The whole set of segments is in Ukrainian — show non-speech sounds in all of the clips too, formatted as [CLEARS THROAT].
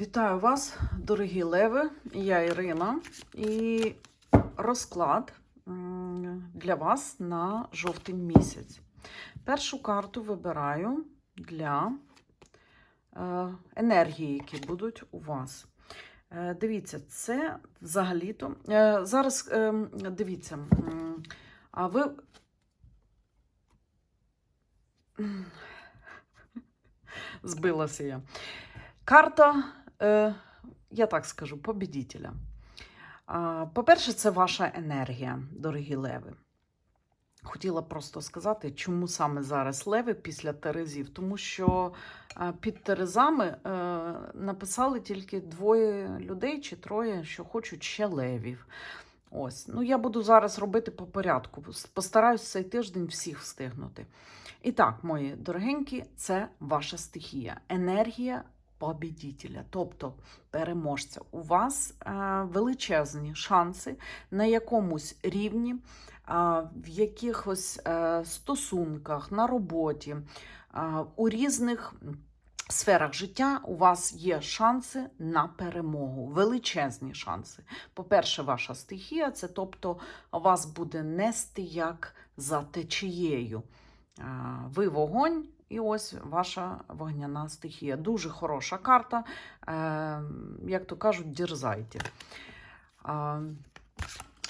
Вітаю вас, дорогі леви. Я Ірина. І розклад для вас на жовтень місяць. Першу карту вибираю для е, енергії, які будуть у вас. Е, Дивіться, це взагалі-то. е, Зараз дивіться, а ви. [LAUGHS] Збилася я. Карта, я так скажу, побідітеля. По-перше, це ваша енергія, дорогі леви. Хотіла просто сказати, чому саме зараз леви після Терезів, тому що е, під Терезами е, написали тільки двоє людей чи троє, що хочуть ще левів. Ось, ну я буду зараз робити по порядку. Постараюсь цей тиждень всіх встигнути. І так, мої дорогенькі, це ваша стихія. Енергія побідітеля, тобто переможця. У вас е, величезні шанси на якомусь рівні, е, в якихось е, стосунках, на роботі, у різних сферах життя у вас є шанси на перемогу, величезні шанси. По-перше, ваша стихія це тобто вас буде нести як за течією. Ви вогонь, і ось ваша вогняна стихія. Дуже хороша карта. Е, Як то кажуть, дерзайте. А,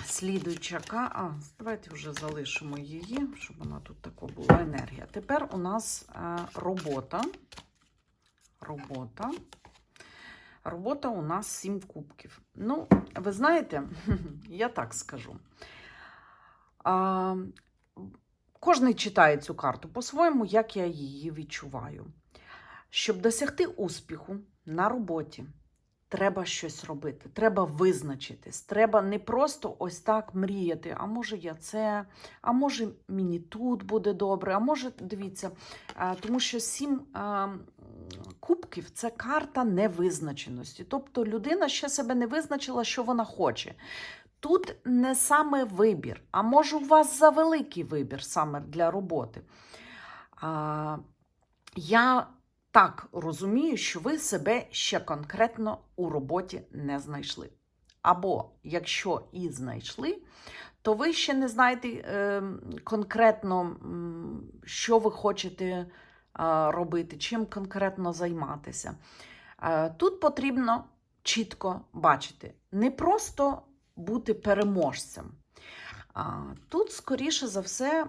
Слідуюча. А, давайте вже залишимо її, щоб вона тут така була енергія. Тепер у нас е, робота. Робота. Робота у нас сім кубків. Ну, ви знаєте, [LAUGHS] я так скажу. Кожний читає цю карту по-своєму, як я її відчуваю. Щоб досягти успіху на роботі, треба щось робити, треба визначитись. Треба не просто ось так мріяти, а може я це, а може мені тут буде добре, а може, дивіться, тому що сім кубків це карта невизначеності. Тобто людина ще себе не визначила, що вона хоче. Тут не саме вибір, а може у вас завеликий вибір саме для роботи. А, я так розумію, що ви себе ще конкретно у роботі не знайшли. Або якщо і знайшли, то ви ще не знаєте е, конкретно, що ви хочете е, робити, чим конкретно займатися. Е, тут потрібно чітко бачити, не просто бути переможцем. Тут, скоріше за все,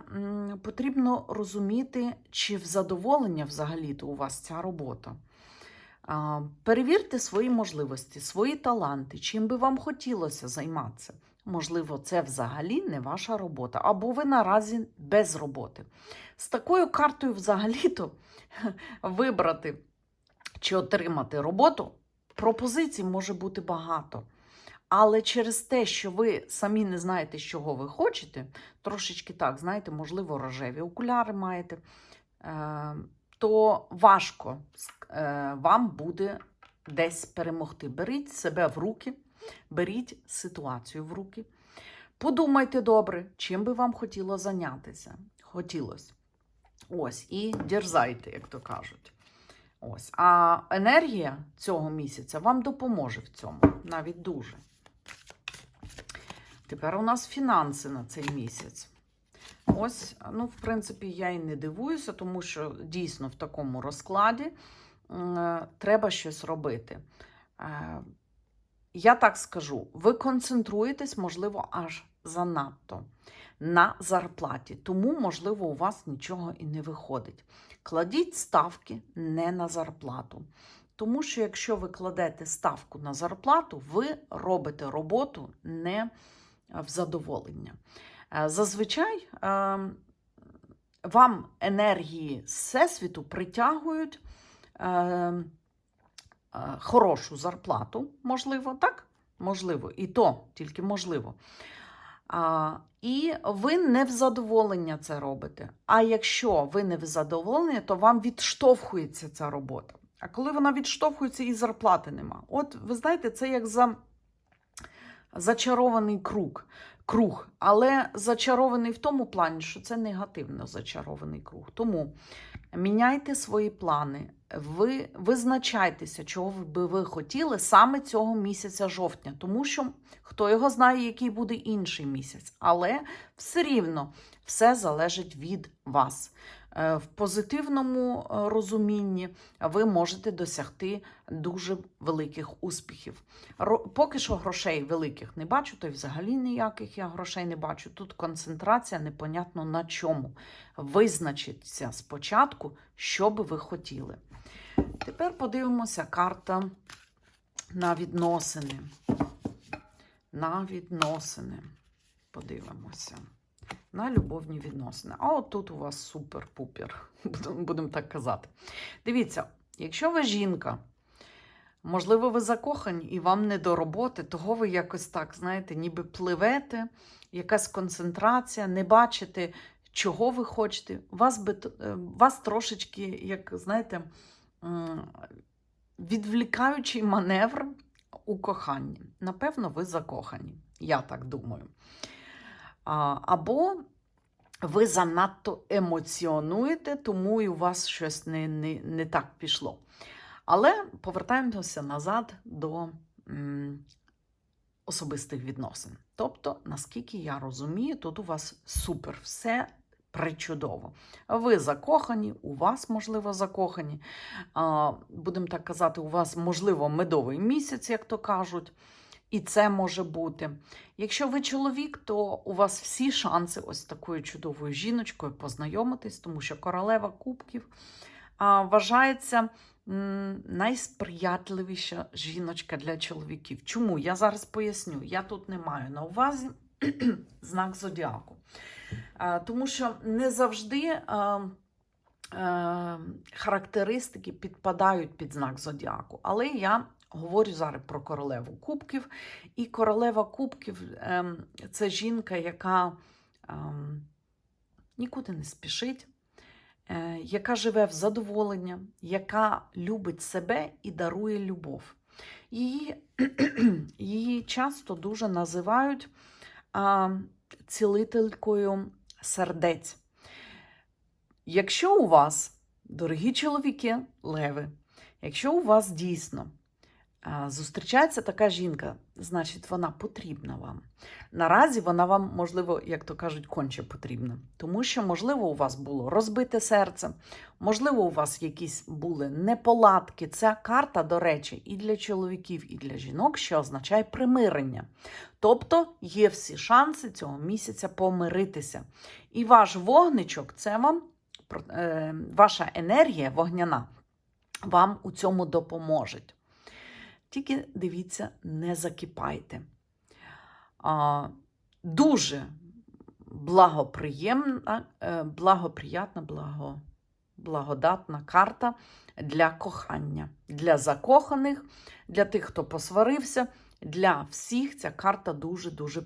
потрібно розуміти, чи в задоволення взагалі-то у вас ця робота. Перевірте свої можливості, свої таланти, чим би вам хотілося займатися. Можливо, це взагалі не ваша робота, або ви наразі без роботи. З такою картою взагалі-то [LAUGHS] вибрати чи отримати роботу, пропозицій може бути багато. Але через те, що ви самі не знаєте, чого ви хочете, трошечки так, знаєте, можливо, рожеві окуляри маєте, е, то важко е, вам буде десь перемогти. Беріть себе в руки, беріть ситуацію в руки. Подумайте добре, чим би вам хотіло зайнятися. Хотілося. Ось, і дерзайте, як то кажуть. Ось. А енергія цього місяця вам допоможе в цьому, навіть дуже. Тепер у нас фінанси на цей місяць. Ось, ну, в принципі, я і не дивуюся, тому що дійсно в такому розкладі е, треба щось робити. Е, я так скажу: ви концентруєтесь, можливо, аж занадто на зарплаті, тому, можливо, у вас нічого і не виходить. Кладіть ставки не на зарплату. Тому що якщо ви кладете ставку на зарплату, ви робите роботу не в задоволення. Е, Зазвичай е, вам енергії Всесвіту притягують е, е, хорошу зарплату, можливо, так? Можливо, і то тільки можливо. І ви не в задоволення це робите. А якщо ви не в задоволення, то вам відштовхується ця робота. А коли вона відштовхується, і зарплати нема. От ви знаєте, це як за зачарований круг. Круг, але зачарований в тому плані, що це негативно зачарований круг. Тому міняйте свої плани, ви визначайтеся, чого би ви хотіли саме цього місяця жовтня, тому що хто його знає, який буде інший місяць, але все рівно все залежить від вас. Е, В позитивному е, розумінні ви можете досягти дуже великих успіхів. Поки що грошей великих не бачу, то й взагалі ніяких я грошей не бачу. Тут концентрація непонятно на чому. Визначіться спочатку, що би ви хотіли. Тепер подивимося карта на відносини. На відносини. Подивимося. На любовні відносини. А от тут у вас супер-пупер, [LAUGHS] будемо- так казати. Дивіться, якщо ви жінка, можливо, ви закохані і вам не до роботи, того ви якось так, знаєте, ніби пливете, якась концентрація, не бачите, чого ви хочете. Вас, би, е, вас трошечки, як знаєте, відвлікаючий маневр у коханні. Напевно, ви закохані. Я так думаю. Або ви занадто емоціонуєте, тому і у вас щось не, не, не так пішло. Але повертаємося назад до м, особистих відносин. Тобто, наскільки я розумію, тут у вас супер, все причудово. Ви закохані, у вас, можливо, закохані. Будемо так казати, у вас, можливо, медовий місяць, як то кажуть. І це може бути. Якщо ви чоловік, то у вас всі шанси ось такою чудовою жіночкою познайомитись, тому що королева кубків а, вважається найсприятливіша жіночка для чоловіків. Чому? Я зараз поясню. Я тут не маю на увазі [CLEARS THROAT] знак зодіаку. А, тому що не завжди. А, характеристики підпадають під знак зодіаку. Але я говорю зараз про королеву кубків. І королева кубків ем, це жінка, яка ем, нікуди не спішить, е, яка живе в задоволення, яка любить себе і дарує любов. Її, [CLEARS THROAT] її часто дуже називають цілителькою сердець. Якщо у вас, дорогі чоловіки, леви, якщо у вас дійсно зустрічається така жінка, значить вона потрібна вам. Наразі вона вам, можливо, як то кажуть, конче потрібна. Тому що, можливо, у вас було розбите серце, можливо, у вас якісь були неполадки. Ця карта, до речі, і для чоловіків, і для жінок, що означає примирення. Тобто є всі шанси цього місяця помиритися. І ваш вогничок це вам е, ваша енергія вогняна вам у цьому допоможе. Тільки дивіться, не закипайте. А, дуже благоприємна, е, благоприятна, благо, благодатна карта для кохання, для закоханих, для тих, хто посварився, для всіх ця карта дуже-дуже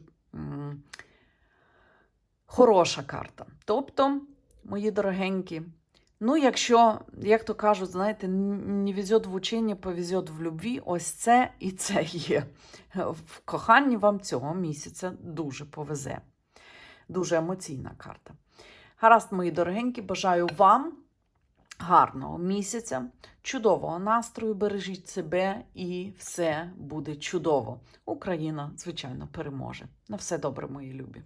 хороша карта. Тобто, мої дорогенькі, ну, якщо, як то кажуть, знаєте, не везет в ученні, повезет в любві, ось це і це є. В коханні вам цього місяця дуже повезе. Дуже емоційна карта. Гаразд, мої дорогенькі, бажаю вам гарного місяця, чудового настрою, бережіть себе і все буде чудово. Україна, звичайно, переможе. На все добре, мої любі.